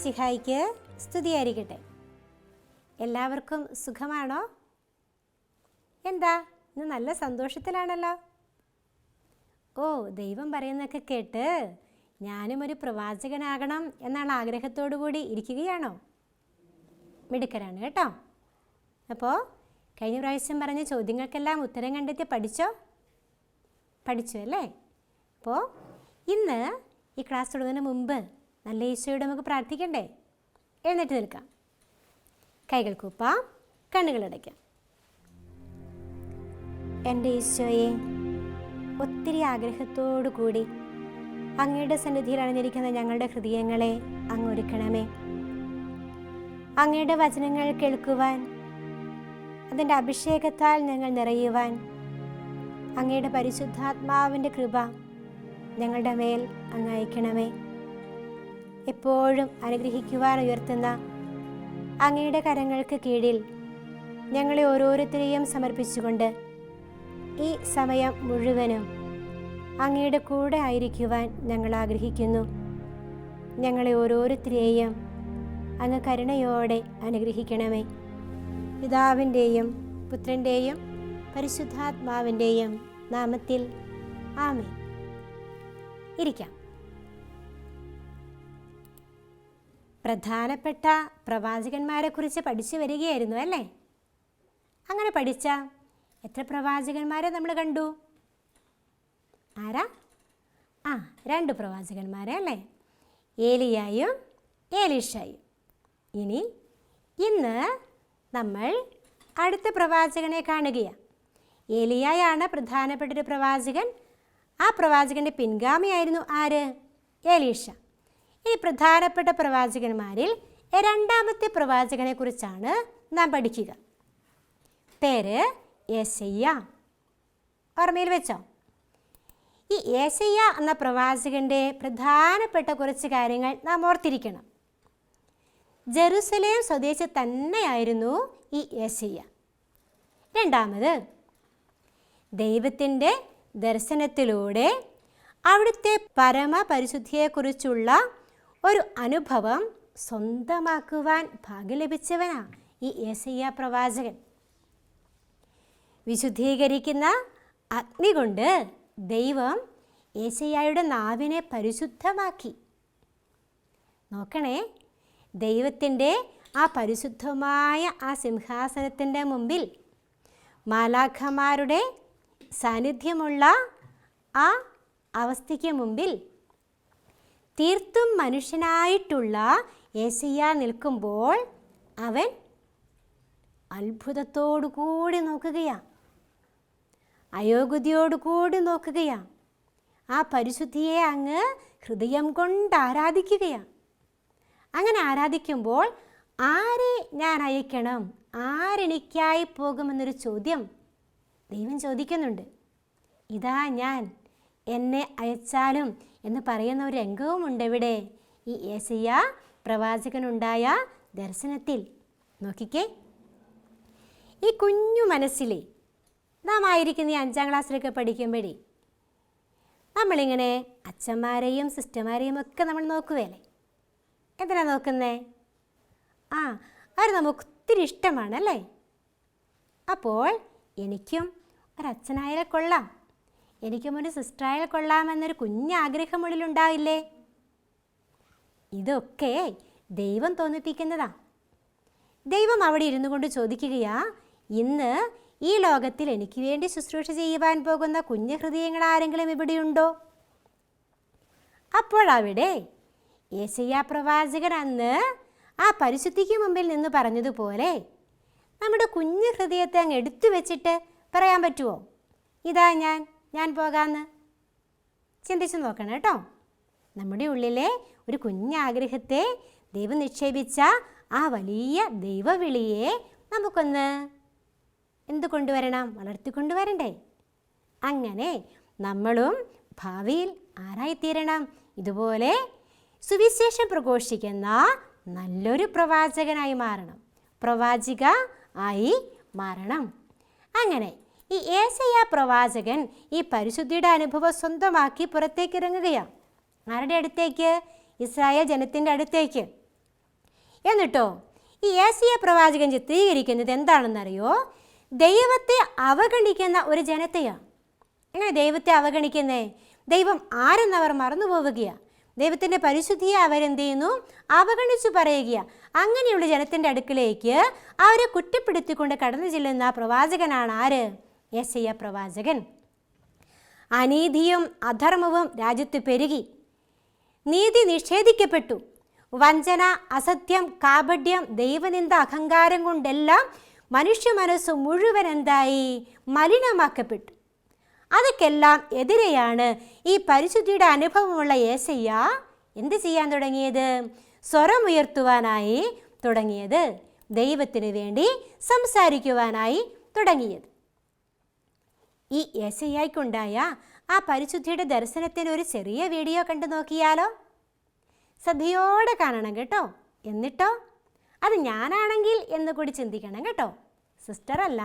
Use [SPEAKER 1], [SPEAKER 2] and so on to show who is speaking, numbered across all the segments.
[SPEAKER 1] മിശിഹായിക്ക് സ്തുതിയായിരിക്കട്ടെ. എല്ലാവർക്കും സുഖമാണോ? എന്താ ഇന്ന് നല്ല സന്തോഷത്തിലാണല്ലോ? ഓ ദൈവം പറയുന്നതൊക്കെ കേട്ട് ഞാനും ഒരു പ്രവാചകനാകണം എന്നാണ് ആഗ്രഹത്തോടു കൂടി ഇരിക്കുകയാണോ? മിടുക്കരാണ് കേട്ടോ. അപ്പോൾ കഴിഞ്ഞ പ്രാവശ്യം പറഞ്ഞ ചോദ്യങ്ങൾക്കെല്ലാം ഉത്തരം കണ്ടെത്തി പഠിച്ചോ? പഠിച്ചു അല്ലേ? അപ്പോൾ ഇന്ന് ഈ ക്ലാസ് തുടങ്ങുന്നതിന് മുമ്പ് നല്ല ഈശോയോട് നമുക്ക് പ്രാർത്ഥിക്കണ്ടേ? എഴുന്നേറ്റ് നിൽക്കാം. കൈകൾ കൂപ്പാം കണ്ണുകളടയ്ക്കാം എന്റെ ഈശോയെ ഒത്തിരി ആഗ്രഹത്തോടു കൂടി അങ്ങയുടെ സന്നിധിയിൽ അണിഞ്ഞിരിക്കുന്ന ഞങ്ങളുടെ ഹൃദയങ്ങളെ അങ്ങ് ഒരുക്കണമേ അങ്ങയുടെ വചനങ്ങൾ കേൾക്കുവാൻ അതിന്റെ അഭിഷേകത്താൽ ഞങ്ങൾ നിറയുവാൻ അങ്ങയുടെ പരിശുദ്ധാത്മാവിന്റെ കൃപ ഞങ്ങളുടെ മേൽ അങ്ങ് അയക്കണമേ. എപ്പോഴും അനുഗ്രഹിക്കുവാൻ ഉയർത്തുന്ന അങ്ങയുടെ കരങ്ങൾക്ക് കീഴിൽ ഞങ്ങളെ ഓരോരുത്തരെയും സമർപ്പിച്ചുകൊണ്ട് ഈ സമയം മുഴുവനും അങ്ങയുടെ കൂടെ ആയിരിക്കുവാൻ ഞങ്ങൾ ആഗ്രഹിക്കുന്നു. ഞങ്ങളെ ഓരോരുത്തരെയും അങ്ങ് കരുണയോടെ അനുഗ്രഹിക്കണമേ. പിതാവിന്റെയും പുത്രന്റെയും പരിശുദ്ധാത്മാവിന്റെയും നാമത്തിൽ ആമേ ഇരിക്കാം. പ്രധാനപ്പെട്ട പ്രവാചകന്മാരെക്കുറിച്ച് പഠിച്ചു വരികയായിരുന്നു അല്ലേ? അങ്ങനെ പഠിച്ച എത്ര പ്രവാചകന്മാരെ നമ്മൾ കണ്ടു? ആരാ? ആ രണ്ട് പ്രവാചകന്മാരെ അല്ലേ? ഏലിയായും ഏലീഷായും ഇനി ഇന്ന് നമ്മൾ അടുത്ത പ്രവാചകനെ കാണുകയാണ് ഏലിയായാണ് പ്രധാനപ്പെട്ടൊരു പ്രവാചകൻ. ആ പ്രവാചകന്റെ പിൻഗാമിയായിരുന്നു ആര്? ഏലീഷ ഇനി പ്രധാനപ്പെട്ട പ്രവാചകന്മാരിൽ രണ്ടാമത്തെ പ്രവാചകനെ കുറിച്ചാണ് നാം പഠിക്കുക. പേര് യേശയ്യ. ഓർമ്മയിൽ വെച്ചോ? ഈ യേശയ്യ എന്ന പ്രവാചകന്റെ പ്രധാനപ്പെട്ട കുറച്ച് കാര്യങ്ങൾ നാം ഓർത്തിരിക്കണം. ജെറുസലേം സ്വദേശി തന്നെയായിരുന്നു ഈ യേശയ്യ. രണ്ടാമത് ദൈവത്തിന്റെ ദർശനത്തിലൂടെ അവിടുത്തെ പരമപരിശുദ്ധിയെക്കുറിച്ചുള്ള ഒരു അനുഭവം സ്വന്തമാക്കുവാൻ ഭാഗ്യം ലഭിച്ചവനാ ഈ യേശയ്യ പ്രവാചകൻ. വിശുദ്ധീകരിക്കുന്ന അഗ്നി കൊണ്ട് ദൈവം യേശയ്യായുടെ നാവിനെ പരിശുദ്ധമാക്കി. നോക്കണേ ദൈവത്തിന്റെ ആ പരിശുദ്ധമായ ആ സിംഹാസനത്തിന്റെ മുമ്പിൽ മാലാഖമാരുടെ സാന്നിധ്യമുള്ള ആ അവസ്ഥയ്ക്ക് മുമ്പിൽ തീർത്തും മനുഷ്യനായിട്ടുള്ള യേശയ്യ നിൽക്കുമ്പോൾ അവൻ അത്ഭുതത്തോടു കൂടി നോക്കുകയാ. നോക്കുകയാണ് അയോഗ്യതയോടുകൂടി നോക്കുകയാ. ആ പരിശുദ്ധിയെ അങ്ങ് ഹൃദയം കൊണ്ട് ആരാധിക്കുകയാ. അങ്ങനെ ആരാധിക്കുമ്പോൾ ആരെ ഞാൻ അയക്കണം? ആരെനിക്കായി പോകുമെന്നൊരു ചോദ്യം ദൈവം ചോദിക്കുന്നുണ്ട്. ഇതാ ഞാൻ. എന്നെ അയച്ചാലും എന്ന് പറയുന്ന ഒരു രംഗവുമുണ്ട് ഇവിടെ. ഈ ഏസയ്യ പ്രവാചകനുണ്ടായ ദർശനത്തിൽ. നോക്കിക്കേ. ഈ കുഞ്ഞു മനസ്സിൽ നാം ആയിരിക്കുന്ന ഈ അഞ്ചാം ക്ലാസ്സിലൊക്കെ പഠിക്കുമ്പോഴേ നമ്മളിങ്ങനെ അച്ഛന്മാരെയും സിസ്റ്റർമാരെയും ഒക്കെ നമ്മൾ നോക്കുകയല്ലേ എന്തിനാ നോക്കുന്നേ? ആ അവർ നമുക്ക് ഒത്തിരി ഇഷ്ടമാണല്ലേ അപ്പോൾ എനിക്കും ഒരച്ഛനായാലേ കൊള്ളാം. എനിക്കും ഒരു സിസ്റ്ററായാൽ കൊള്ളാമെന്നൊരു കുഞ്ഞാഗ്രഹം കുഞ്ഞാഗ്രഹമുള്ളിലുണ്ടാവില്ലേ ഇതൊക്കെ ദൈവം തോന്നിപ്പിക്കുന്നതാ. ദൈവം അവിടെ ഇരുന്നു കൊണ്ട് ചോദിക്കുകയാ ഇന്ന് ഈ ലോകത്തിൽ എനിക്ക് വേണ്ടി ശുശ്രൂഷ ചെയ്യുവാൻ പോകുന്ന കുഞ്ഞു ഹൃദയങ്ങൾ ആരെങ്കിലും ഇവിടെയുണ്ടോ? അപ്പോഴവിടെ യേശയ്യ പ്രവാചകൻ അന്ന് ആ പരിശുദ്ധിക്ക് മുമ്പിൽ നിന്ന് പറഞ്ഞതുപോലെ നമ്മുടെ കുഞ്ഞു ഹൃദയത്തെ അങ്ങ് എടുത്തു വെച്ചിട്ട് പറയാൻ പറ്റുമോ ഇതാ ഞാൻ ഞാൻ പോകാമെന്ന് ചിന്തിച്ചു നോക്കണം കേട്ടോ. നമ്മുടെ ഉള്ളിലെ ഒരു കുഞ്ഞാഗ്രഹത്തെ ദൈവം നിക്ഷേപിച്ച ആ വലിയ ദൈവവിളിയെ നമുക്കൊന്ന് എന്ത് കൊണ്ടുവരണം വളർത്തിക്കൊണ്ടുവരണ്ടേ? അങ്ങനെ നമ്മളും ഭാവിയിൽ ആരായിത്തീരണം. ഇതുപോലെ സുവിശേഷം പ്രഘോഷിക്കുന്ന നല്ലൊരു പ്രവാചകനായി മാറണം. പ്രവാചിക ആയി മാറണം. അങ്ങനെ ഈ ഏസയ പ്രവാചകൻ ഈ പരിശുദ്ധിയുടെ അനുഭവം സ്വന്തമാക്കി പുറത്തേക്ക് ഇറങ്ങുകയാണ് ആരുടെ അടുത്തേക്ക്? ഇസ്രായേൽ ജനത്തിന്റെ അടുത്തേക്ക്. എന്നിട്ടോ ഈ ഏസിയ പ്രവാചകൻ ചിത്രീകരിക്കുന്നത് എന്താണെന്നറിയോ? ദൈവത്തെ അവഗണിക്കുന്ന ഒരു ജനത്തെയാണ് എങ്ങനെ ദൈവത്തെ അവഗണിക്കുന്നേ? ദൈവം ആരെന്നവർ മറന്നു പോവുകയാണ് ദൈവത്തിന്റെ പരിശുദ്ധിയെ അവരെന്ത് ചെയ്യുന്നു? അവഗണിച്ചു പറയുക അങ്ങനെയുള്ള ജനത്തിന്റെ അടുക്കിലേക്ക് അവരെ കുറ്റപ്പെടുത്തിക്കൊണ്ട് കടന്നു ചെല്ലുന്ന പ്രവാചകനാണ് ആര്? യെസയ്യ പ്രവാചകൻ. അനീതിയും അധർമ്മവും രാജ്യത്ത് പെരുകി. നീതി നിഷേധിക്കപ്പെട്ടു. വഞ്ചന അസത്യം കാപഢ്യം ദൈവനിന്ദ അഹങ്കാരം കൊണ്ടെല്ലാം മനുഷ്യ മനസ്സ് മുഴുവൻ എന്തായി? മലിനമാക്കപ്പെട്ടു. അതൊക്കെല്ലാം എതിരെയാണ് ഈ പരിശുദ്ധിയുടെ അനുഭവമുള്ള ഏസയ്യ എന്ത് ചെയ്യാൻ തുടങ്ങിയത്? സ്വരമുയർത്തുവാനായി തുടങ്ങിയത്. ദൈവത്തിന് വേണ്ടി സംസാരിക്കുവാനായി തുടങ്ങിയത്. ഈ യേശയ്യായിക്കുണ്ടായ ആ പരിശുദ്ധിയുടെ ദർശനത്തിന് ഒരു ചെറിയ വീഡിയോ കണ്ടു നോക്കിയാലോ? ശ്രദ്ധയോടെ കാണണം കേട്ടോ. എന്നിട്ടോ? അത് ഞാനാണെങ്കിൽ എന്ന് കൂടി ചിന്തിക്കണം കേട്ടോ. സിസ്റ്റർ അല്ല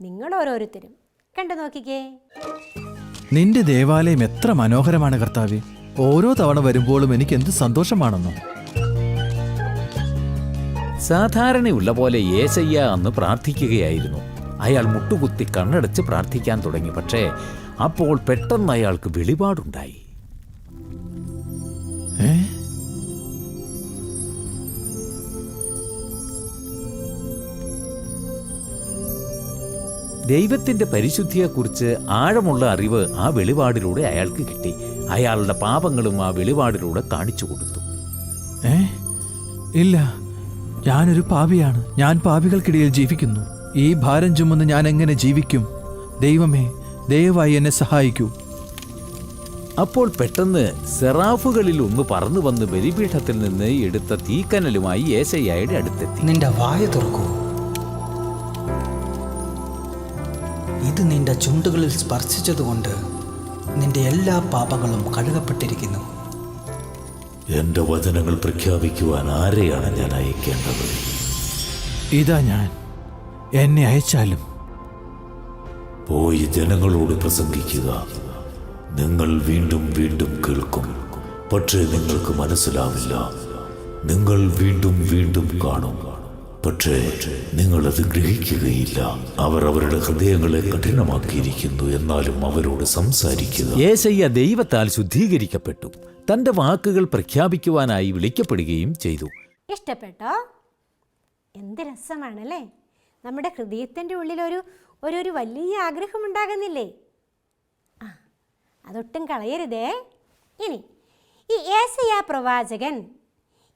[SPEAKER 1] നിങ്ങൾ ഓരോരുത്തരും കണ്ടു നോക്കിക്കേ.
[SPEAKER 2] നിന്റെ ദേവാലയം എത്ര മനോഹരമാണ് കർത്താവ്. ഓരോ തവണ വരുമ്പോഴും എനിക്ക് എന്ത് സന്തോഷമാണെന്നോ.
[SPEAKER 3] സാധാരണയുള്ള പോലെ ഏശയ്യ അന്ന് പ്രാർത്ഥിക്കുകയായിരുന്നു. അയാൾ മുട്ടുകുത്തി കണ്ണടച്ച് പ്രാർത്ഥിക്കാൻ തുടങ്ങി. പക്ഷേ അപ്പോൾ പെട്ടെന്ന് അയാൾക്ക് വെളിപാടുണ്ടായി. ദൈവത്തിന്റെ പരിശുദ്ധിയെക്കുറിച്ച് ആഴമുള്ള അറിവ് ആ വെളിപാടിലൂടെ അയാൾക്ക് കിട്ടി. അയാളുടെ പാപങ്ങളും ആ വെളിപാടിലൂടെ കാണിച്ചു കൊടുത്തു.
[SPEAKER 2] ഏ? ഇല്ല. ഞാനൊരു പാപിയാണ്. ഞാൻ പാപികൾക്കിടയിൽ ജീവിക്കുന്നു. ഈ ഭാരം ചുമന്ന് ഞാൻ എങ്ങനെ ജീവിക്കും? ദൈവമേ ദയവായി എന്നെ സഹായിക്കൂ.
[SPEAKER 3] അപ്പോൾ പെട്ടെന്ന് സെറാഫുകളിൽ ഒന്ന് പറന്നു വന്ന് ബലിപീഠത്തിൽ നിന്ന് എടുത്ത തീക്കനലുമായി ഏശയ്യായുടെ അടുത്തെത്തി.
[SPEAKER 4] നിന്റെ വായ തുറക്കൂ. ഇത് നിന്റെ ചുണ്ടുകളിൽ സ്പർശിച്ചതുകൊണ്ട് നിന്റെ എല്ലാ പാപങ്ങളും കഴുകപ്പെട്ടിരിക്കുന്നു.
[SPEAKER 5] എന്റെ വചനങ്ങൾ പ്രഖ്യാപിക്കുവാൻ ആരെയാണ് ഞാൻ അയക്കേണ്ടത്?
[SPEAKER 2] ഇതാ ഞാൻ. എന്നെ അയച്ചാലും?
[SPEAKER 5] പോയി ജനങ്ങളോട് പ്രസംഗിക്കുക. നിങ്ങൾ വീണ്ടും വീണ്ടും കേൾക്കും. പക്ഷേ നിങ്ങൾക്ക് മനസ്സിലാവില്ല. നിങ്ങൾ വീണ്ടും വീണ്ടും കാണും. പക്ഷേ നിങ്ങൾ അത് ഗ്രഹിക്കുകയില്ല. അവർ അവരുടെ ഹൃദയങ്ങളെ കഠിനമാക്കിയിരിക്കുന്നു എന്നാലും അവരോട് സംസാരിക്കുക.
[SPEAKER 3] ഏശയ്യ ദൈവത്താൽ ശുദ്ധീകരിക്കപ്പെട്ടു. തന്റെ വാക്കുകൾ പ്രഖ്യാപിക്കുവാനായി വിളിക്കപ്പെടുകയും ചെയ്തു.
[SPEAKER 1] ഇഷ്ടപ്പെട്ടോ? എന്ത് രസമാണല്ലേ? നമ്മുടെ ഹൃദയത്തിന്റെ ഉള്ളിലൊരു ഒരു ഒരു വലിയ ആഗ്രഹം ഉണ്ടാകുന്നില്ലേ ആ അതൊട്ടും കളയരുതേ. ഇനി ഈ ഏസയ പ്രവാചകൻ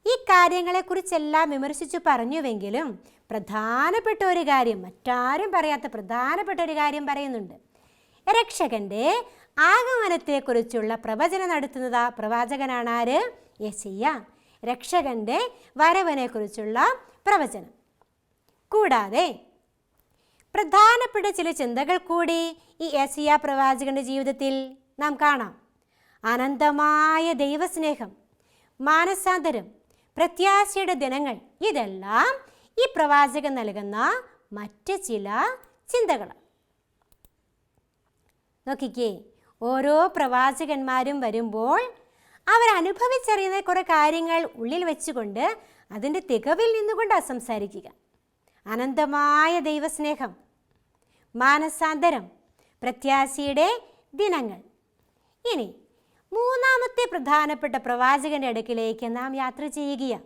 [SPEAKER 1] ഈ കാര്യങ്ങളെക്കുറിച്ചെല്ലാം വിമർശിച്ചു പറഞ്ഞുവെങ്കിലും പ്രധാനപ്പെട്ട ഒരു കാര്യം മറ്റാരും പറയാത്ത പ്രധാനപ്പെട്ട ഒരു കാര്യം പറയുന്നുണ്ട്. രക്ഷകന്റെ ആഗമനത്തെക്കുറിച്ചുള്ള പ്രവചനം നടത്തുന്നത് ആ പ്രവാചകനാണ് ആര്? യെശയ്യ രക്ഷകന്റെ വരവനെക്കുറിച്ചുള്ള പ്രവചനം. കൂടാതെ പ്രധാനപ്പെട്ട ചില ചിന്തകൾ കൂടി ഈ എസിയ പ്രവാചകന്റെ ജീവിതത്തിൽ നാം കാണാം. അനന്തമായ ദൈവസ്നേഹം മാനസാന്തരം പ്രത്യാശയുടെ ദിനങ്ങൾ ഇതെല്ലാം ഈ പ്രവാചകൻ നൽകുന്ന മറ്റ് ചില ചിന്തകൾ നോക്കിക്കേ ഓരോ പ്രവാചകന്മാരും വരുമ്പോൾ അവർ അനുഭവിച്ചറിയുന്ന കുറേ കാര്യങ്ങൾ ഉള്ളിൽ വെച്ചുകൊണ്ട് അതിന്റെ തികവിൽ നിന്നുകൊണ്ടാണ് സംസാരിക്കുക. അനന്തമായ ദൈവസ്നേഹം മാനസാന്തരം പ്രത്യാശയുടെ ദിനങ്ങൾ. ഇനി മൂന്നാമത്തെ പ്രധാനപ്പെട്ട പ്രവാചകന്റെ അടുക്കിലേക്ക് നാം യാത്ര ചെയ്യുകയാണ്.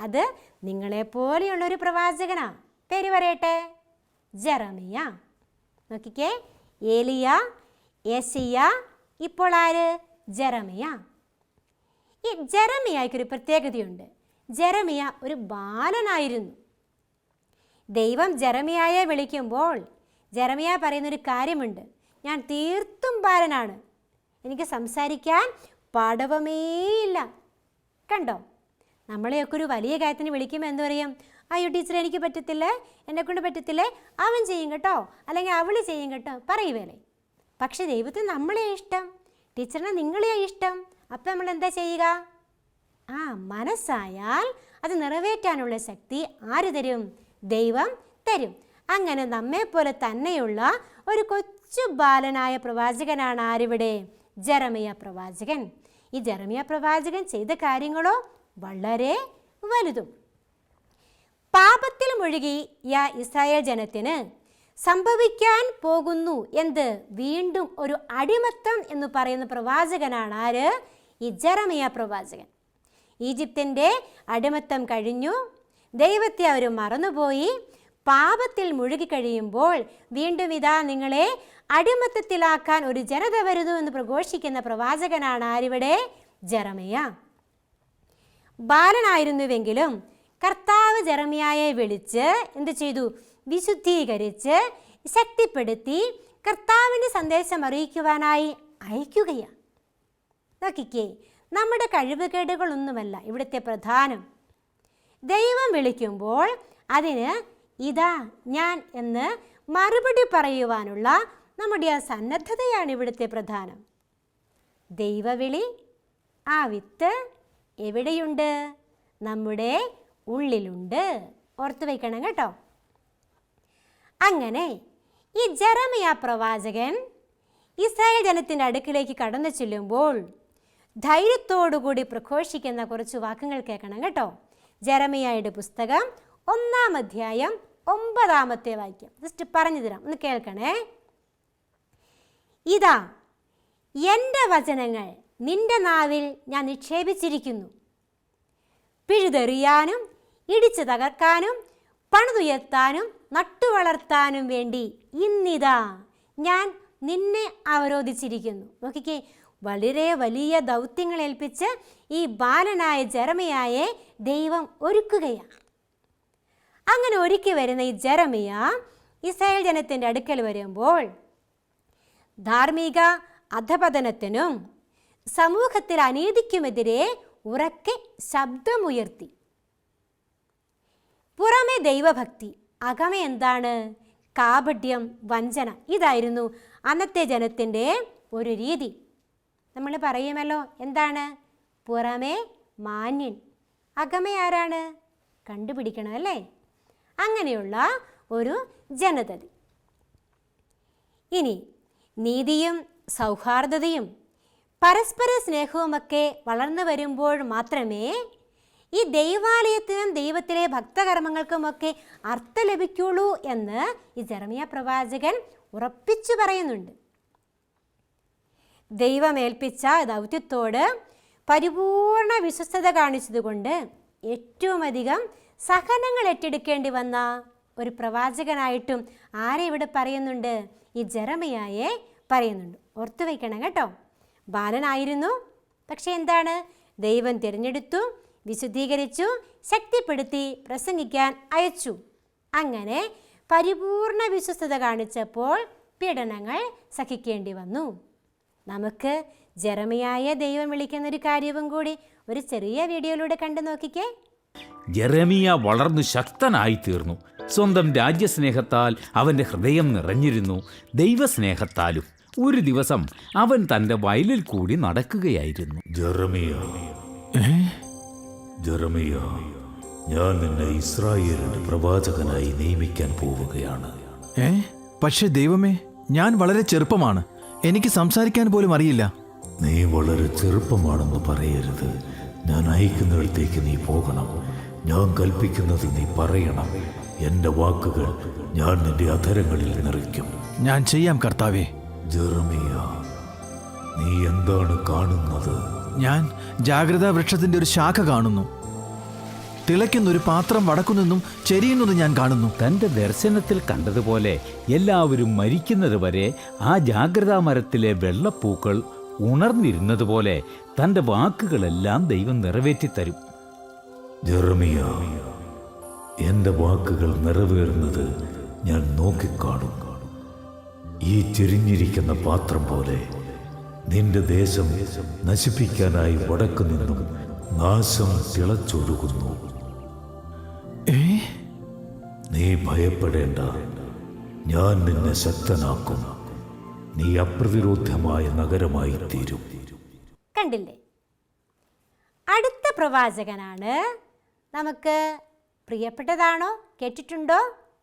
[SPEAKER 1] അത് നിങ്ങളെപ്പോലെയുള്ള ഒരു പ്രവാചകനാ. പേര് പറയട്ടെ? ജറമിയ. നോക്കിക്കേ ഏലിയ യേശയ്യ ഇപ്പോൾ ആര്? ജറമിയ. ഈ ജെറമിയായ്ക്കൊരു പ്രത്യേകതയുണ്ട്. ജറമിയ ഒരു ബാലനായിരുന്നു. ദൈവം ജെറമിയായെ വിളിക്കുമ്പോൾ ജെറമിയ പറയുന്നൊരു കാര്യമുണ്ട്. ഞാൻ തീർത്തും ബാലനാണ് എനിക്ക് സംസാരിക്കാൻ പാടവമേയില്ല. കണ്ടോ? നമ്മളെയൊക്കെ ഒരു വലിയ കാര്യത്തിന് വിളിക്കുമ്പോൾ എന്ത് പറയും? അയ്യോ ടീച്ചർ എനിക്ക് പറ്റത്തില്ലേ. എന്നെ കൊണ്ട് പറ്റത്തില്ലേ. അവൻ ചെയ്യും കേട്ടോ. അല്ലെങ്കിൽ അവൾ ചെയ്യും കേട്ടോ. പറയുവേലേ. പക്ഷെ ദൈവത്തിന് നമ്മളെ ഇഷ്ടം. ടീച്ചറിനെ നിങ്ങളെയാ ഇഷ്ടം. അപ്പം നമ്മൾ എന്താ ചെയ്യുക? ആ മനസ്സായാൽ അത് നിറവേറ്റാനുള്ള ശക്തി ആര് തരും? ദൈവം തരും. അങ്ങനെ നമ്മെപ്പോലെ തന്നെയുള്ള ഒരു കൊച്ചു ബാലനായ പ്രവാചകനാണ് ആരിവിടെ? ജറമിയ പ്രവാചകൻ. ഈ ജറമിയ പ്രവാചകൻ ചെയ്ത കാര്യങ്ങളോ വളരെ വലുതും. പാപത്തിൽ മുഴുകി മുഴുകിയ ഇസ്രായേൽ ജനത്തിന് സംഭവിക്കാൻ പോകുന്നു എന്ത്? വീണ്ടും ഒരു അടിമത്തം എന്ന് പറയുന്ന പ്രവാചകനാണ് ആര്? ഈ ജറമിയ പ്രവാചകൻ. ഈജിപ്തിന്റെ അടിമത്തം കഴിഞ്ഞു. ദൈവത്തെ അവർ മറന്നുപോയി. പാപത്തിൽ മുഴുകിക്കഴിയുമ്പോൾ വീണ്ടും ഇതാ നിങ്ങളെ അടിമത്തത്തിലാക്കാൻ ഒരു ജനത വരുന്നു എന്ന് പ്രഘോഷിക്കുന്ന പ്രവാചകനാണ് ആരിവിടെ? ജറമിയ. ബാലനായിരുന്നുവെങ്കിലും കർത്താവ് ജറമിയായെ വിളിച്ച് എന്ത് ചെയ്തു? വിശുദ്ധീകരിച്ച് ശക്തിപ്പെടുത്തി കർത്താവിന്റെ സന്ദേശം അറിയിക്കുവാനായി അയക്കുകയാണ് നോക്കിക്കേ നമ്മുടെ കഴിവുകേടുകളൊന്നുമല്ല ഇവിടുത്തെ പ്രധാനം. ദൈവം വിളിക്കുമ്പോൾ അതിന് ഇതാ ഞാൻ എന്ന് മറുപടി പറയുവാനുള്ള നമ്മുടെ ആ സന്നദ്ധതയാണ് ഇവിടുത്തെ പ്രധാനം. ദൈവവിളി ആ വിത്ത് എവിടെയുണ്ട്? നമ്മുടെ ഉള്ളിലുണ്ട്. ഓർത്തു വയ്ക്കണം കേട്ടോ. അങ്ങനെ ഈ ജറമിയ പ്രവാചകൻ ഇസ്രായേൽ ജനത്തിന്റെ അടുക്കിലേക്ക് കടന്നു ചെല്ലുമ്പോൾ ധൈര്യത്തോടുകൂടി പ്രഘോഷിക്കുന്ന കുറച്ച് വാക്കുകൾ കേൾക്കണം കേട്ടോ. ജെറമിയായുടെ പുസ്തകം ഒന്നാം അധ്യായം ഒമ്പതാമത്തെ വാക്യം. ജസ്റ്റ് പറഞ്ഞു തരാം ഒന്ന് കേൾക്കണേ. ഇതാ എന്റെ വചനങ്ങൾ നിന്റെ നാവിൽ ഞാൻ നിക്ഷേപിച്ചിരിക്കുന്നു. പിഴുതെറിയാനും ഇടിച്ചു തകർക്കാനും പണിതുയർത്താനും നട്ടുവളർത്താനും വേണ്ടി ഇന്നിതാ ഞാൻ നിന്നെ അവരോധിച്ചിരിക്കുന്നു. നോക്കിക്കേ വളരെ വലിയ ദൗത്യങ്ങൾ ഏൽപ്പിച്ച് ഈ ബാലനായ ജെറമിയായെ ദൈവം ഒരുക്കുകയാണ് അങ്ങനെ ഒരുക്കി വരുന്ന ഈ ജെറമിയ ഇസ്രായേൽ ജനത്തിന്റെ അടുക്കൽ വരുമ്പോൾ ധാർമ്മിക അധപതനത്തിനും സമൂഹത്തിൽ അനീതിക്കുമെതിരെ ഉറക്കെ ശബ്ദമുയർത്തി. പുറമെ ദൈവഭക്തി അകമേ എന്താണ്? കാപഢ്യം വഞ്ചന. ഇതായിരുന്നു അന്നത്തെ ജനത്തിന്റെ ഒരു രീതി. നമ്മൾ പറയുമല്ലോ എന്താണ്? പുറമേ മാന്യൻ. അകമേ ആരാണ്? കണ്ടുപിടിക്കണം അല്ലേ? അങ്ങനെയുള്ള ഒരു ജനതതി. ഇനി നീതിയും സൗഹാർദ്ദതയും പരസ്പര സ്നേഹവുമൊക്കെ വളർന്നു വരുമ്പോൾ മാത്രമേ ഈ ദൈവാലയത്തിനും ദൈവത്തിലെ ഭക്തകർമ്മങ്ങൾക്കുമൊക്കെ അർത്ഥം ലഭിക്കുള്ളൂ എന്ന് ഈ ജെറമിയ പ്രവാചകൻ ഉറപ്പിച്ചു പറയുന്നുണ്ട്. ദൈവമേൽപ്പിച്ച ദൗത്യത്തോട് പരിപൂർണ വിശ്വസ്തത കാണിച്ചതുകൊണ്ട് ഏറ്റവും അധികം സഹനങ്ങൾ ഏറ്റെടുക്കേണ്ടി വന്ന ഒരു പ്രവാചകനായിട്ടും ആരെ ഇവിടെ പറയുന്നുണ്ട്? ഈ ജറമയായെ പറയുന്നുണ്ട്. ഓർത്തു വയ്ക്കണം കേട്ടോ. ബാലനായിരുന്നു. പക്ഷെ എന്താണ്? ദൈവം തിരഞ്ഞെടുത്തു വിശുദ്ധീകരിച്ചു ശക്തിപ്പെടുത്തി പ്രസംഗിക്കാൻ അയച്ചു. അങ്ങനെ പരിപൂർണ വിശ്വസ്തത കാണിച്ചപ്പോൾ പീഡനങ്ങൾ സഹിക്കേണ്ടി വന്നു. നമുക്ക് ജെറമിയായ ദൈവം വിളിക്കുന്ന ഒരു കാര്യവും കൂടി ഒരു ചെറിയ വീഡിയോയിലൂടെ കണ്ടു നോക്കിക്കേ.
[SPEAKER 3] ജെറമിയ വളർന്നു ശക്തനായി തീർന്നു സ്വന്തം രാജ്യസ്നേഹത്താൽ അവന്റെ ഹൃദയം നിറഞ്ഞിരുന്നു. ദൈവസ്നേഹത്താലും ഒരു ദിവസം അവൻ തന്റെ വയലിൽ കൂടി നടക്കുകയായിരുന്നു.
[SPEAKER 5] ജെറമിയ. ജെറമിയ ഞാൻ നിന്നെ ഇസ്രായേലിന്റെ പ്രവാചകനായി നിയമിക്കാൻ പോവുകയാണ്.
[SPEAKER 2] ഏ? പക്ഷേ ദൈവമേ ഞാൻ വളരെ ചെറുപ്പമാണ്. എനിക്ക് സംസാരിക്കാൻ പോലും അറിയില്ല.
[SPEAKER 5] നീ വളരെ ചെറുപ്പമാണെന്ന് പറയരുത്. ഞാൻ അയക്കുന്നിടത്തേക്ക് നീ പോകണം. ഞാൻ കൽപ്പിക്കുന്നത് നീ പറയണം. എന്റെ വാക്കുകൾ ഞാൻ നിന്റെ അധരങ്ങളിൽ നിറയ്ക്കും.
[SPEAKER 2] ഞാൻ ചെയ്യാം കർത്താവേ.
[SPEAKER 5] ജെറമിയ നീ എന്താണ് കാണുന്നത്?
[SPEAKER 2] ഞാൻ ജാഗ്രതാ വൃക്ഷത്തിന്റെ ഒരു ശാഖ കാണുന്നു. തിളയ്ക്കുന്ന ഒരു പാത്രം വടക്കുനിന്നും ചെരിയുന്നത് ഞാൻ കാണുന്നു.
[SPEAKER 3] തന്റെ ദർശനത്തിൽ കണ്ടതുപോലെ എല്ലാവരും മരിക്കുന്നത് വരെ ആ ജാഗ്രതാ മരത്തിലെ വെള്ളപ്പൂക്കൾ ഉണർന്നിരുന്നതുപോലെ തന്റെ വാക്കുകളെല്ലാം ദൈവം നിറവേറ്റിത്തരും.
[SPEAKER 5] ജെറമിയ എന്റെ വാക്കുകൾ നിറവേറുന്നത് ഞാൻ നോക്കിക്കാണും. ഈ ചെരിഞ്ഞിരിക്കുന്ന പാത്രം പോലെ നിന്റെ ദേശം നശിപ്പിക്കാനായി വടക്കു നിന്നും നാശം തിളച്ചൊഴുകുന്നു. നീ ഭയപ്പെടേണ്ട. ഞാൻ നിന്നെ ശക്തനാക്കും. നീ അപ്രതിരോധ്യമായ നഗരമായി തീരും
[SPEAKER 1] കണ്ടില്ലേ? അടുത്ത പ്രവാചകനാണ്. നമുക്ക് പ്രിയപ്പെട്ടതാണോ? കേട്ടിട്ടുണ്ടോ?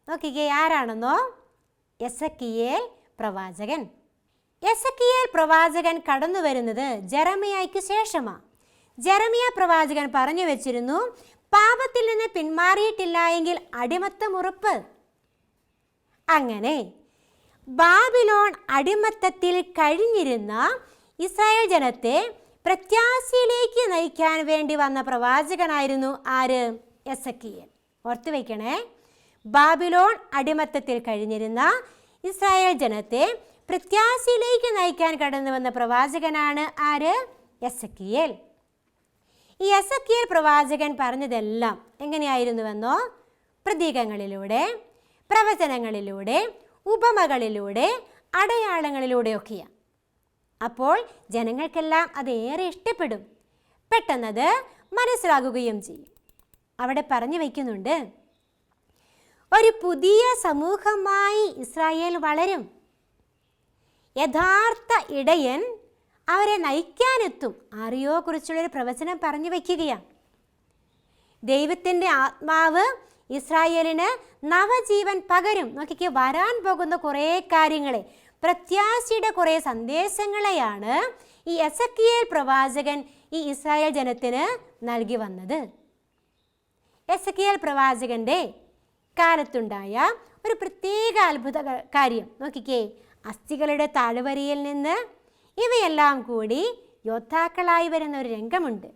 [SPEAKER 1] നോക്കിക്കേ ആരാണെന്നോ? എസക്കിയേൽ പ്രവാചകൻ. എസക്കിയേൽ പ്രവാചകൻ കടന്നു വരുന്നത് ജെറമിയായ്ക്ക് ശേഷമാണ് ജെറമിയ പ്രവാചകൻ പറഞ്ഞു വെച്ചിരുന്നു പാപത്തിൽ നിന്ന് പിന്മാറിയിട്ടില്ല എങ്കിൽ അടിമത്തം ഉറപ്പ്. അങ്ങനെ ബാബിലോൺ അടിമത്തത്തിൽ കഴിഞ്ഞിരുന്ന ഇസ്രായേൽ ജനത്തെ പ്രത്യാശയിലേക്ക് നയിക്കാൻ വേണ്ടി വന്ന പ്രവാചകനായിരുന്നു ആര്? എസക്കിയൽ. ഓർത്തു വയ്ക്കണേ ബാബിലോൺ അടിമത്തത്തിൽ കഴിഞ്ഞിരുന്ന ഇസ്രായേൽ ജനത്തെ പ്രത്യാശയിലേക്ക് നയിക്കാൻ കടന്നു വന്ന പ്രവാചകനാണ് ആര്? എസക്കിയൽ. ഈ എസക്കിയൽ പ്രവാചകൻ പറഞ്ഞതെല്ലാം എങ്ങനെയായിരുന്നുവെന്നോ? പ്രതീകങ്ങളിലൂടെ പ്രവചനങ്ങളിലൂടെ ഉപമകളിലൂടെ അടയാളങ്ങളിലൂടെയൊക്കെയാണ് അപ്പോൾ ജനങ്ങൾക്കെല്ലാം അത് ഏറെ ഇഷ്ടപ്പെടും. പെട്ടെന്നത് മനസ്സിലാകുകയും ചെയ്യും. അവിടെ പറഞ്ഞു വയ്ക്കുന്നുണ്ട് ഒരു പുതിയ സമൂഹമായി ഇസ്രായേൽ വളരും. യഥാർത്ഥ ഇടയൻ അവരെ നയിക്കാനെത്തും. അറിയോ? കുറിച്ചുള്ളൊരു പ്രവചനം പറഞ്ഞു വയ്ക്കുകയാണ്. ദൈവത്തിന്റെ ആത്മാവ് ഇസ്രായേലിന് നവജീവൻ പകരും. നോക്കിക്ക് വരാൻ പോകുന്ന കുറേ കാര്യങ്ങളെ. പ്രത്യാശയുടെ കുറേ സന്ദേശങ്ങളെയാണ് ഈ എസക്കിയേൽ പ്രവാചകൻ ഈ ഇസ്രായേൽ ജനത്തിന് നൽകി വന്നത്. എസക്കിയേൽ പ്രവാചകന്റെ കാലത്തുണ്ടായ ഒരു പ്രത്യേക അത്ഭുത കാര്യം. നോക്കിക്കേ അസ്ഥികളുടെ താഴ്വരയിൽ നിന്ന് ഇവയെല്ലാം കൂടി യോദ്ധാക്കളായി വരുന്ന ഒരു രംഗമുണ്ട്.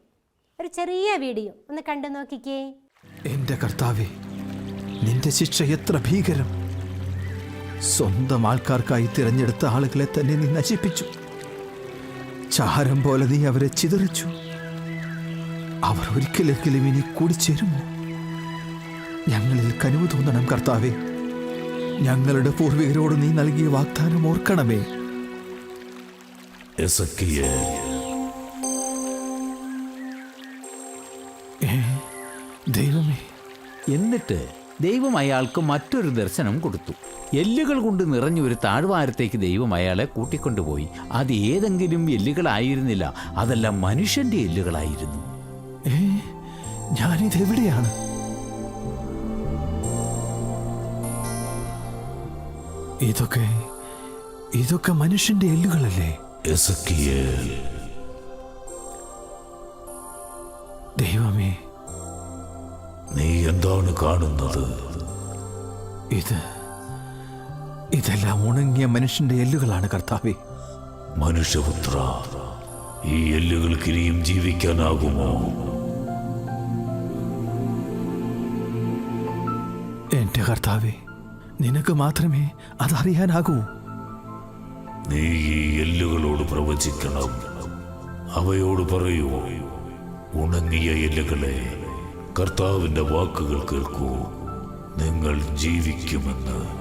[SPEAKER 1] ഒരു ചെറിയ വീഡിയോ. ഒന്ന് കണ്ടു നോക്കിക്കേ.
[SPEAKER 2] എന്റെ കർത്താവെ നിന്റെ ശിക്ഷ എത്ര ഭീകരം? സ്വന്തം ആൾക്കാർക്കായി തിരഞ്ഞെടുത്ത ആളുകളെ തന്നെ നീ നശിപ്പിച്ചു. ചാരം പോലെ നീ അവരെ ചിതറിച്ചു. അവർ ഒരിക്കലെങ്കിലും ഇനി കൂടിച്ചേരുമോ? ഞങ്ങളിൽ കനിവ് തോന്നണം കർത്താവെ. ഞങ്ങളുടെ പൂർവികരോട് നീ നൽകിയ വാഗ്ദാനം ഓർക്കണമേ.
[SPEAKER 3] എന്നിട്ട് ദൈവം അയാൾക്ക് മറ്റൊരു ദർശനം കൊടുത്തു. എല്ലുകൾ കൊണ്ട് നിറഞ്ഞ ഒരു താഴ്വാരത്തേക്ക് ദൈവം അയാളെ കൂട്ടിക്കൊണ്ടുപോയി. അത് ഏതെങ്കിലും എല്ലുകളായിരുന്നില്ല. അതെല്ലാം മനുഷ്യന്റെ എല്ലുകളായിരുന്നു.
[SPEAKER 2] ഞാനിതെവിടെയാണ് ഇതൊക്കെ ഇതൊക്കെ മനുഷ്യന്റെ എല്ലുകളല്ലേ? ദൈവമേ
[SPEAKER 5] നീ എന്താണ് കാണുന്നത്?
[SPEAKER 2] ഇത് ഇതെല്ലാം ഉണങ്ങിയ മനുഷ്യന്റെ എല്ലുകളാണ് കർത്താവേ.
[SPEAKER 5] മനുഷ്യപുത്ര ഈ എല്ലുകൾക്ക് ഇനിയും ജീവിക്കാനാകുമോ?
[SPEAKER 2] എന്റെ കർത്താവേ നിനക്ക് മാത്രമേ അതറിയാനാകൂ.
[SPEAKER 5] നീ ഈ എല്ലുകളോട് പ്രവചിക്കണം. അവയോട് പറയൂ ഉണങ്ങിയ എല്ലുകളെ കർത്താവിന്റെ വാക്കുകൾ കേൾക്കൂ. നിങ്ങൾ ജീവിക്കുമെന്ന്.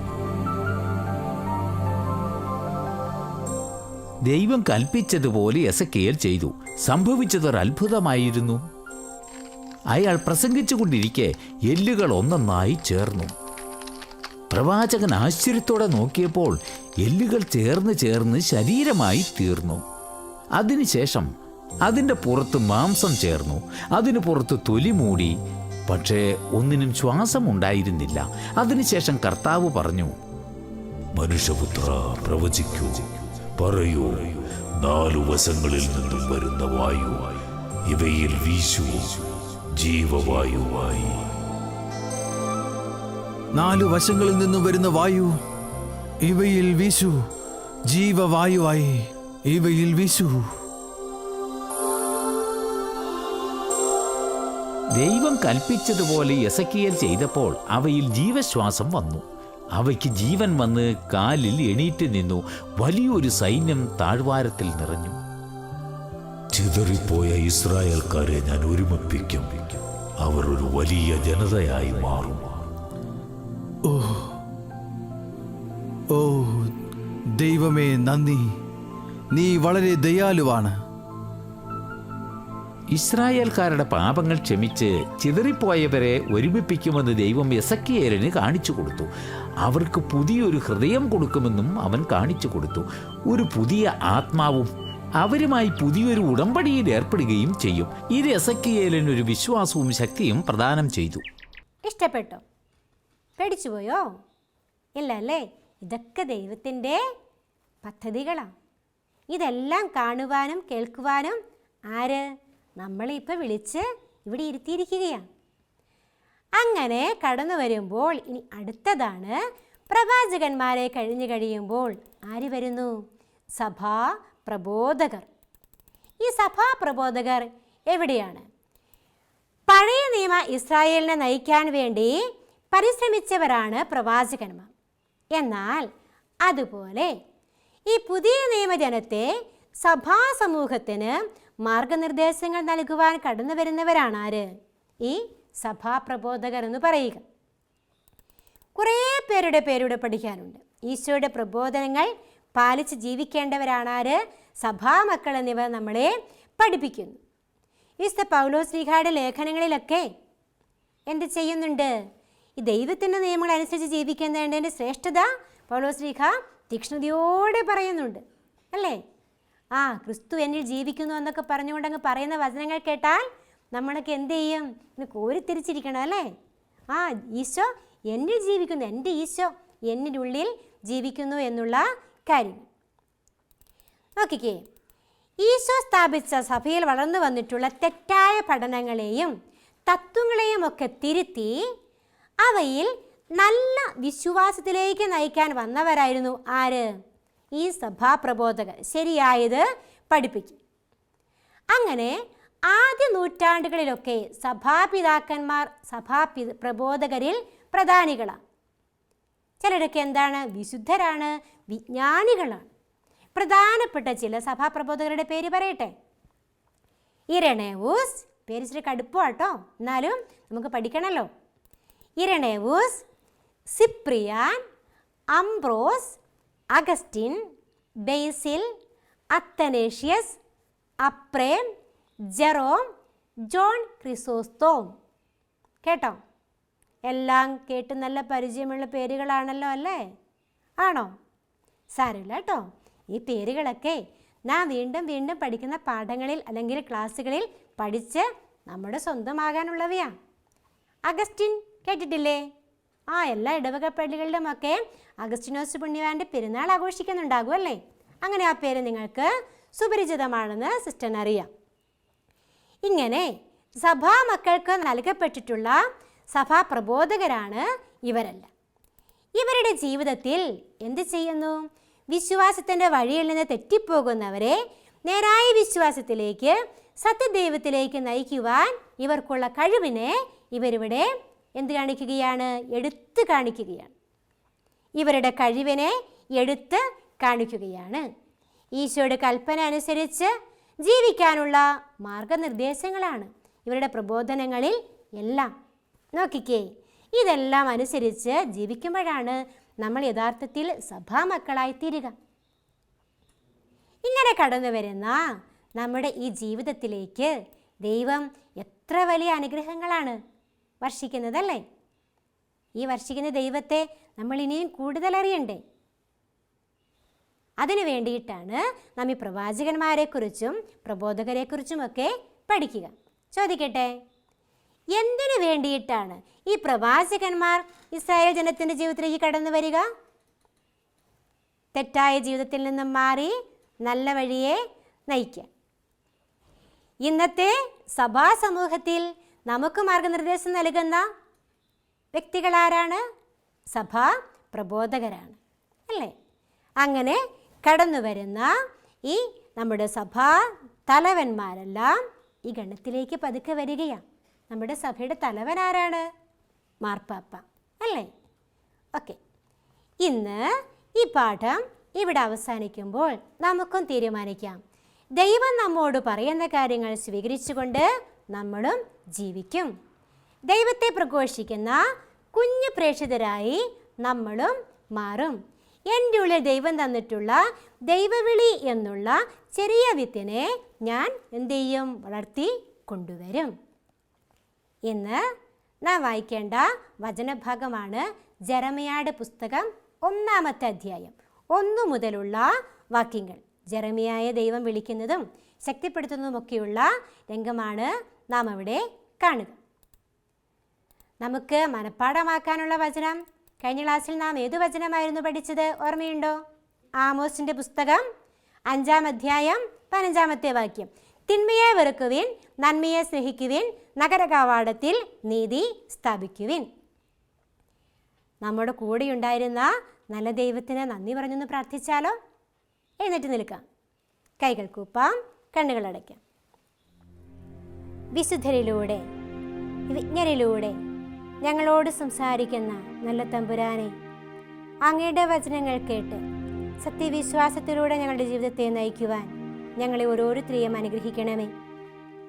[SPEAKER 3] ദൈവം കൽപ്പിച്ചതുപോലെ എസക്കേൽ ചെയ്തു. സംഭവിച്ചത് സംഭവിച്ചതൊരു അത്ഭുതമായിരുന്നു. അയാൾ പ്രസംഗിച്ചുകൊണ്ടിരിക്കെ എല്ലുകൾ ഒന്നൊന്നായി ചേർന്നു. പ്രവാചകൻ ആശ്ചര്യത്തോടെ നോക്കിയപ്പോൾ എല്ലുകൾ ചേർന്ന് ചേർന്ന് ശരീരമായി തീർന്നു. അതിനുശേഷം അതിന്റെ പുറത്ത് മാംസം ചേർന്നു അതിനു പുറത്ത് തൊലി മൂടി. പക്ഷേ ഒന്നിനും ശ്വാസം ഉണ്ടായിരുന്നില്ല. അതിനുശേഷം കർത്താവ് പറഞ്ഞു
[SPEAKER 5] മനുഷ്യപുത്ര പ്രവചിക്കൂ. പറയൂ നാലു വശങ്ങളിൽ നിന്നും വരുന്ന വായു ഇവയിൽ വീശു ജീവവായുവായി
[SPEAKER 2] നാലു വശങ്ങളിൽ നിന്നും വരുന്ന വായു ഇവയിൽ വീശു ജീവവായുവായി ഇവയിൽ വീശു.
[SPEAKER 3] ദൈവം കൽപ്പിച്ചതുപോലെ യസക്കിയൽ ചെയ്തപ്പോൾ അവയിൽ ജീവശ്വാസം വന്നു. അവയ്ക്ക് ജീവൻ വന്ന് കാലിൽ എണീറ്റ് നിന്നു. വലിയൊരു സൈന്യം താഴ്വാരത്തിൽ നിറഞ്ഞു.
[SPEAKER 5] ചിതറിപ്പോയ ഇസ്രായേൽക്കാരെ ഞാൻ ഒരുമിപ്പിക്കും. അവർ ഒരു വലിയ ജനതയായി മാറും.
[SPEAKER 2] ഓ ദൈവമേ നന്ദി. നീ വളരെ ദയാലുവാണ്.
[SPEAKER 3] ഇസ്രായേൽക്കാരുടെ പാപങ്ങൾ ക്ഷമിച്ച് ചിതറിപ്പോയവരെ ഒരുമിപ്പിക്കുമെന്ന് ദൈവം യസക്കിയേലിന് കാണിച്ചു കൊടുത്തു. അവർക്ക് പുതിയൊരു ഹൃദയം കൊടുക്കുമെന്നും അവൻ കാണിച്ചു കൊടുത്തു. ഒരു പുതിയ ആത്മാവും അവരുമായി പുതിയൊരു ഉടമ്പടിയിൽ ഏർപ്പെടുകയും ചെയ്യും. ഇത് യസക്കിയേലിന് ഒരു വിശ്വാസവും ശക്തിയും പ്രദാനം ചെയ്തു.
[SPEAKER 1] ഇഷ്ടപ്പെട്ടോ. പേടിച്ചുപോയോ? ഇല്ല അല്ലേ ഇതൊക്കെ ദൈവത്തിന്റെ പദ്ധതികളാണ് ഇതെല്ലാം കാണുവാനും കേൾക്കുവാനും ആര് നമ്മളെ ഇപ്പോൾ വിളിച്ച് ഇവിടെ ഇരുത്തിയിരിക്കുകയാണ് അങ്ങനെ കടന്നു വരുമ്പോൾ ഇനി അടുത്തതാണ് പ്രവാചകന്മാരെ കഴിഞ്ഞു കഴിയുമ്പോൾ ആര് വരുന്നു? സഭാ പ്രബോധകർ. ഈ സഭാ പ്രബോധകർ എവിടെയാണ്? പഴയ നിയമ ഇസ്രായേലിനെ നയിക്കാൻ വേണ്ടി പരിശ്രമിച്ചവരാണ് പ്രവാചകന്മാർ. എന്നാൽ അതുപോലെ ഈ പുതിയ നിയമജനത്തെ സഭാ സമൂഹത്തിന് മാർഗനിർദ്ദേശങ്ങൾ നൽകുവാൻ കടന്നു വരുന്നവരാണ് ആര് ഈ സഭാ പ്രബോധകർ എന്ന് പറയുക. കുറേ പേരുടെ പേരുടെ പഠിക്കാനുണ്ട്. ഈശോയുടെ പ്രബോധനങ്ങൾ പാലിച്ച് ജീവിക്കേണ്ടവരാണ് ആര് സഭാമക്കൾ എന്നിവ നമ്മളെ പഠിപ്പിക്കുന്നു. വിശുദ്ധ പൗലോസ് ശ്രീഹായുടെ ലേഖനങ്ങളിലൊക്കെ എന്ത് ചെയ്യുന്നുണ്ട്? ഈ ദൈവത്തിന്റെ നിയമങ്ങൾ അനുസരിച്ച് ജീവിക്കുന്നതിന്റെ ശ്രേഷ്ഠത പൗലോസ് ശ്രീഖ തീക്ഷ്ണതയോടെ പറയുന്നുണ്ട്. അല്ലേ? ആ ക്രിസ്തു എന്നിൽ ജീവിക്കുന്നു എന്നൊക്കെ പറഞ്ഞുകൊണ്ട് അങ്ങ് പറയുന്ന വചനങ്ങൾ കേട്ടാൽ നമ്മളൊക്കെ എന്ത് ചെയ്യും? ഇന്ന് കോരിത്തിരിച്ചിരിക്കണം അല്ലേ? ആ ഈശോ എന്നിൽ ജീവിക്കുന്നു എന്റെ ഈശോ എന്നിന്റെ ഉള്ളിൽ ജീവിക്കുന്നു എന്നുള്ള കാര്യം. നോക്കിക്കേ ഈശോ സ്ഥാപിച്ച സഭയിൽ വളർന്നു വന്നിട്ടുള്ള തെറ്റായ പഠനങ്ങളെയും തത്വങ്ങളെയും ഒക്കെ തിരുത്തി അവയിൽ നല്ല വിശ്വാസത്തിലേക്ക് നയിക്കാൻ വന്നവരായിരുന്നു ആര്? ഈ സഭാപ്രബോധകർ ശരിയായത് പഠിപ്പിക്കും. അങ്ങനെ ആദ്യ നൂറ്റാണ്ടുകളിലൊക്കെ സഭാപിതാക്കന്മാർ സഭാപി പ്രബോധകരിൽ പ്രധാനികളാണ്. ചിലരൊക്കെ എന്താണ്? വിശുദ്ധരാണ് വിജ്ഞാനികളാണ്. പ്രധാനപ്പെട്ട ചില സഭാപ്രബോധകരുടെ പേര് പറയട്ടെ. ഇരണേവൂസ് പേര് ഇച്ചിരി കടുപ്പാട്ടോ എന്നാലും നമുക്ക് പഠിക്കണമല്ലോ Irenaeus Cyprian Ambrose Augustine Basil Athanasius Aphrem Jerome John Chrysostom. കേട്ടോ? എല്ലാം കേട്ട് നല്ല പരിചയമുള്ള പേരുകളാണല്ലോ അല്ലേ? ആണോ? സാരമില്ല കേട്ടോ. ഈ പേരുകളൊക്കെ നാം വീണ്ടും വീണ്ടും പഠിക്കുന്ന പാഠങ്ങളിൽ അല്ലെങ്കിൽ ക്ലാസ്സുകളിൽ പഠിച്ച് നമ്മുടെ സ്വന്തമാകാനുള്ളവയാണ് അഗസ്റ്റിൻ കേട്ടിട്ടില്ലേ? ആ എല്ലാ ഇടവക പള്ളികളിലുമൊക്കെ അഗസ്റ്റിനോസ് പുണ്യവാന്റെ പെരുന്നാൾ ആഘോഷിക്കുന്നുണ്ടാകും അല്ലേ അങ്ങനെ ആ പേര് നിങ്ങൾക്ക് സുപരിചിതമാണെന്ന് സിസ്റ്ററിന് അറിയാം. ഇങ്ങനെ സഭാ മക്കൾക്ക് നൽകപ്പെട്ടിട്ടുള്ള സഭാ പ്രബോധകരാണ് ഇവരെല്ലാം. ഇവരുടെ ജീവിതത്തിൽ എന്ത് ചെയ്യുന്നു? വിശ്വാസത്തിന്റെ വഴിയിൽ നിന്ന് തെറ്റിപ്പോകുന്നവരെ നേരായ വിശ്വാസത്തിലേക്ക് സത്യദൈവത്തിലേക്ക് നയിക്കുവാൻ ഇവർക്കുള്ള കഴിവിനെ ഇവരിവിടെ എന്ത് കാണിക്കുകയാണ്? എടുത്തു കാണിക്കുകയാണ്. ഇവരുടെ കഴിവിനെ എടുത്ത് കാണിക്കുകയാണ്. ഈശോയുടെ കൽപ്പന അനുസരിച്ച് ജീവിക്കാനുള്ള മാർഗനിർദ്ദേശങ്ങളാണ് ഇവരുടെ പ്രബോധനങ്ങളിൽ എല്ലാം. നോക്കിക്കേ ഇതെല്ലാം അനുസരിച്ച് ജീവിക്കുമ്പോഴാണ് നമ്മൾ യഥാർത്ഥത്തിൽ സഭാമക്കളായി തീരുക ഇങ്ങനെ കടന്നു വരുന്ന നമ്മുടെ ഈ ജീവിതത്തിലേക്ക് ദൈവം എത്ര വലിയ അനുഗ്രഹങ്ങളാണ് വർഷിക്കുന്നതല്ലേ? ഈ വർഷിക്കുന്ന ദൈവത്തെ നമ്മൾ ഇനിയും കൂടുതൽ അറിയണ്ടേ അതിനു വേണ്ടിയിട്ടാണ് നാം ഈ പ്രവാചകന്മാരെക്കുറിച്ചും പ്രബോധകരെക്കുറിച്ചുമൊക്കെ പഠിക്കുക. ചോദിക്കട്ടെ? എന്തിനു വേണ്ടിയിട്ടാണ് ഈ പ്രവാചകന്മാർ ഇസ്രായേൽ ജനത്തിന്റെ ജീവിതത്തിലേക്ക് കടന്നു വരിക? തെറ്റായ ജീവിതത്തിൽ നിന്നും മാറി നല്ല വഴിയെ നയിക്കാൻ ഇന്നത്തെ സഭാ സമൂഹത്തിൽ നമുക്ക് മാർഗനിർദ്ദേശം നൽകുന്ന വ്യക്തികളാരാണ്? സഭ പ്രബോധകരാണ്. അല്ലേ? അങ്ങനെ കടന്നു വരുന്ന ഈ നമ്മുടെ സഭാ തലവന്മാരെല്ലാം ഈ ഗണത്തിലേക്ക് പതുക്കെ വരികയാണ്. നമ്മുടെ സഭയുടെ തലവൻ ആരാണ്? മാർപ്പാപ്പ. അല്ലേ? ഓക്കെ. ഇന്ന് ഈ പാഠം ഇവിടെ അവസാനിക്കുമ്പോൾ നമുക്കും തീരുമാനിക്കാം. ദൈവം നമ്മോട് പറയുന്ന കാര്യങ്ങൾ സ്വീകരിച്ചുകൊണ്ട് നമ്മളും ജീവിക്കും. ദൈവത്തെ പ്രഘോഷിക്കുന്ന കുഞ്ഞു പ്രേക്ഷിതരായി നമ്മളും മാറും. എന്റെ ഉള്ളിൽ ദൈവം തന്നിട്ടുള്ള ദൈവവിളി എന്നുള്ള ചെറിയ വിത്തിനെ ഞാൻ എന്ത് ചെയ്യും? വളർത്തി കൊണ്ടുവരും. ഇന്ന് നാം വായിക്കേണ്ട വചനഭാഗമാണ് ജെറമിയാട് പുസ്തകം ഒന്നാമത്തെ അധ്യായം. ഒന്നു മുതലുള്ള വാക്യങ്ങൾ. ജറമിയായ ദൈവം വിളിക്കുന്നതും ശക്തിപ്പെടുത്തുന്നതുമൊക്കെയുള്ള രംഗമാണ് നാം അവിടെ കാണുക. നമുക്ക് മനഃപ്പാടമാക്കാനുള്ള വചനം. കഴിഞ്ഞ ക്ലാസ്സിൽ നാം ഏതു വചനമായിരുന്നു പഠിച്ചത്? ഓർമ്മയുണ്ടോ? ആമോസിന്റെ പുസ്തകം അഞ്ചാം അധ്യായം പതിനഞ്ചാമത്തെ വാക്യം. തിന്മയെ വെറുക്കുവിൻ നന്മയെ സ്നേഹിക്കുവിൻ നഗരകവാടത്തിൽ നീതി സ്ഥാപിക്കുവിൻ. നമ്മുടെ കൂടെയുണ്ടായിരുന്ന നല്ല ദൈവത്തിന് നന്ദി പറഞ്ഞൊന്ന് പ്രാർത്ഥിച്ചാലോ? എന്നിട്ട് നിൽക്കാം. കൈകൾ കൂപ്പാം കണ്ണുകളടയ്ക്കാം വിശുദ്ധരിലൂടെ വിജ്ഞരിലൂടെ ഞങ്ങളോട് സംസാരിക്കുന്ന നല്ല തമ്പുരാനെ അങ്ങയുടെ വചനങ്ങൾ കേട്ട് സത്യവിശ്വാസത്തിലൂടെ ഞങ്ങളുടെ ജീവിതത്തെ നയിക്കുവാൻ ഞങ്ങളെ ഓരോരുത്തരെയും അനുഗ്രഹിക്കണമേ.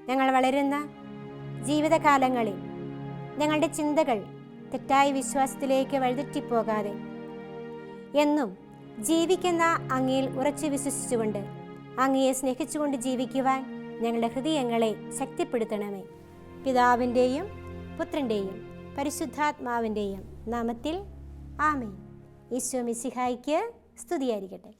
[SPEAKER 1] ഞങ്ങൾ വളരുന്ന ജീവിതകാലങ്ങളിൽ ഞങ്ങളുടെ ചിന്തകൾ തെറ്റായ വിശ്വാസത്തിലേക്ക് വഴിതെറ്റിപ്പോകാതെ എന്നും ജീവിക്കുന്ന അങ്ങയിൽ ഉറച്ചു വിശ്വസിച്ചുകൊണ്ട് അങ്ങയെ സ്നേഹിച്ചുകൊണ്ട് ജീവിക്കുവാൻ ഞങ്ങളുടെ ഹൃദയങ്ങളെ ശക്തിപ്പെടുത്തണമേ. പിതാവിന്റെയും പുത്രന്റെയും പരിശുദ്ധാത്മാവിന്റെയും നാമത്തിൽ ആമേ ഈശോ മിസിഹായിക്ക് സ്തുതിയായിരിക്കട്ടെ.